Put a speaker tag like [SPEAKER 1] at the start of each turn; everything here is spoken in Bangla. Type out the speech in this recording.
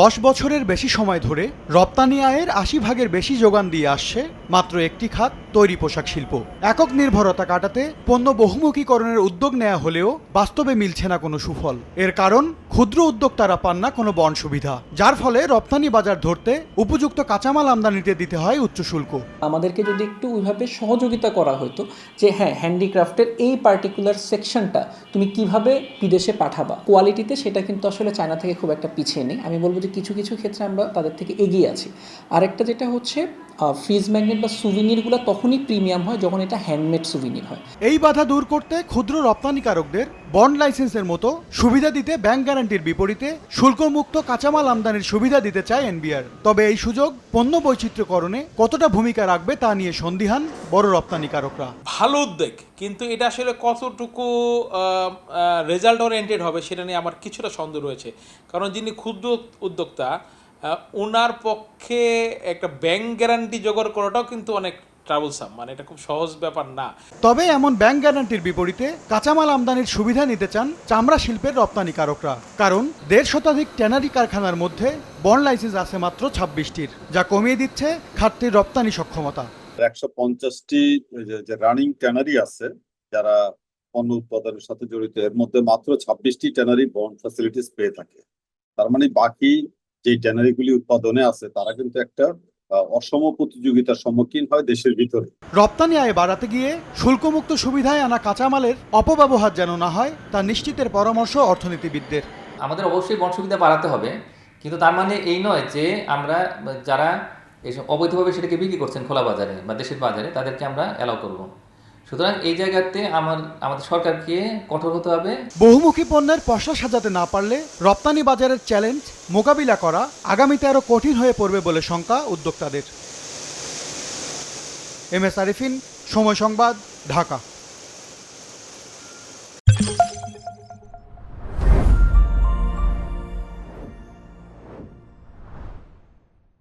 [SPEAKER 1] দশ বছরের বেশি সময় ধরে রপ্তানি আয়ের আশি ভাগের বেশি যোগান দিয়ে আসছে মাত্র একটি খাত তৈরি পোশাক শিল্প। একক নির্ভরতা কাটাতে পণ্য বহুমুখীকরণের উদ্যোগ নেওয়া হলেও বাস্তবে মিলছে না কোনো সুফল। এর কারণ, ক্ষুদ্র উদ্যোক্তারা পান না কোনো বন সুবিধা, যার ফলে রপ্তানি বাজার ধরতে উপযুক্ত কাঁচামাল আমদানিতে দিতে হয় উচ্চ শুল্ক
[SPEAKER 2] আমাদেরকে যদি একটু ওইভাবে সহযোগিতা করা হতো যে হ্যাঁ হ্যান্ডিক্রাফটের এই পার্টিকুলার সেকশনটা তুমি কীভাবে বিদেশে পাঠাবা? কোয়ালিটিতে সেটা কিন্তু আসলে চায়না থেকে খুব একটা পিছিয়ে নেই। আমি বলব যে কিছু কিছু ক্ষেত্রে আমরা তাদের থেকে এগিয়ে আছি। আরেকটা যেটা হচ্ছে ফ্রিজ ম্যাগনেট বা সুভিনিরগুলো তখনই প্রিমিয়াম হয় যখন এটা হ্যান্ডমেড সুভিনির হয়।
[SPEAKER 1] এই বাধা দূর করতে ক্ষুদ্র রপ্তানিকারকদের বন্ড লাইসেন্সের মতো সুবিধা দিতে ব্যাংক গ্যারান্টির বিপরীতে শুল্কমুক্ত কাঁচামাল আমদানির সুবিধা দিতে চায় এনবিআর। তবে এই সুযোগ পণ্য বৈচিত্র্যকরণে কতটা ভূমিকা রাখবে তা নিয়ে সন্দিহান বড় রপ্তানিকারকরা।
[SPEAKER 3] ভালো উদ্যোগ কিন্তু এটা আসলে কতটুকু রেজাল্ট ওরিয়েন্টেড হবে সেটা নিয়ে আমার কিছুটা সন্দেহ রয়েছে। কারণ যিনি ক্ষুদ্র উদ্যোক্তা ওনার পক্ষে একটা ব্যাংক গ্যারান্টি জোগাড় করাটাও কিন্তু অনেক ট্রাভেলসাম মানে এটা খুব সহজ ব্যাপার না।
[SPEAKER 1] তবে এমন ব্যাংক গ্যারান্টির বিপরীতে কাঁচামাল আমদানির সুবিধা নিতে চান চামড়া শিল্পের রপ্তানিকারকরা কারণ দেড় শতাধিক ট্যানারি কারখানার মধ্যে বন্ড লাইসেন্স আছে মাত্র ছাব্বিশটির যা কমিয়ে দিচ্ছে খাতটির রপ্তানি সক্ষমতা।
[SPEAKER 4] একশো পঞ্চাশটি যে রানিং ট্যানারি আছে যারা পণ্য উৎপাদনের সাথে জড়িত এর মধ্যে মাত্র ছাব্বিশটি ট্যানারি বন্ড ফ্যাসিলিটিস পেয়ে থাকে। তার মানে বাকি যে ট্যানারিগুলি উৎপাদনে আছে তারা কিন্তু একটা অসম প্রতিযোগিতার সম্মুখীন হয় দেশের ভিতরে।
[SPEAKER 1] রপ্তানি আয় বাড়াতে গিয়ে শুল্কমুক্ত সুবিধায় আনা কাঁচামালের অপব্যবহার যেন না হয় তা নিশ্চিতের পরামর্শ অর্থনীতিবিদদের।
[SPEAKER 5] আমাদের অবশ্যই বন সুবিধা বাড়াতে হবে কিন্তু তার মানে এই নয় যে আমরা যারা এইসব অবৈধভাবে সেটাকে বিক্রি করছেন খোলা বাজারে বা দেশের বাজারে তাদেরকে আমরা অ্যালাউ করব। সুতরাং এই জায়গাতে আমার, আমাদের সরকারকে কঠোর হতে হবে।
[SPEAKER 1] বহুমুখী পণ্যের পসরা সাজাতে না পারলে রপ্তানি বাজারের চ্যালেঞ্জ মোকাবিলা করা আগামীতে আরও কঠিন হয়ে পড়বে বলে শঙ্কা উদ্যোক্তাদের। এম এস আরিফিন, সময় সংবাদ, ঢাকা।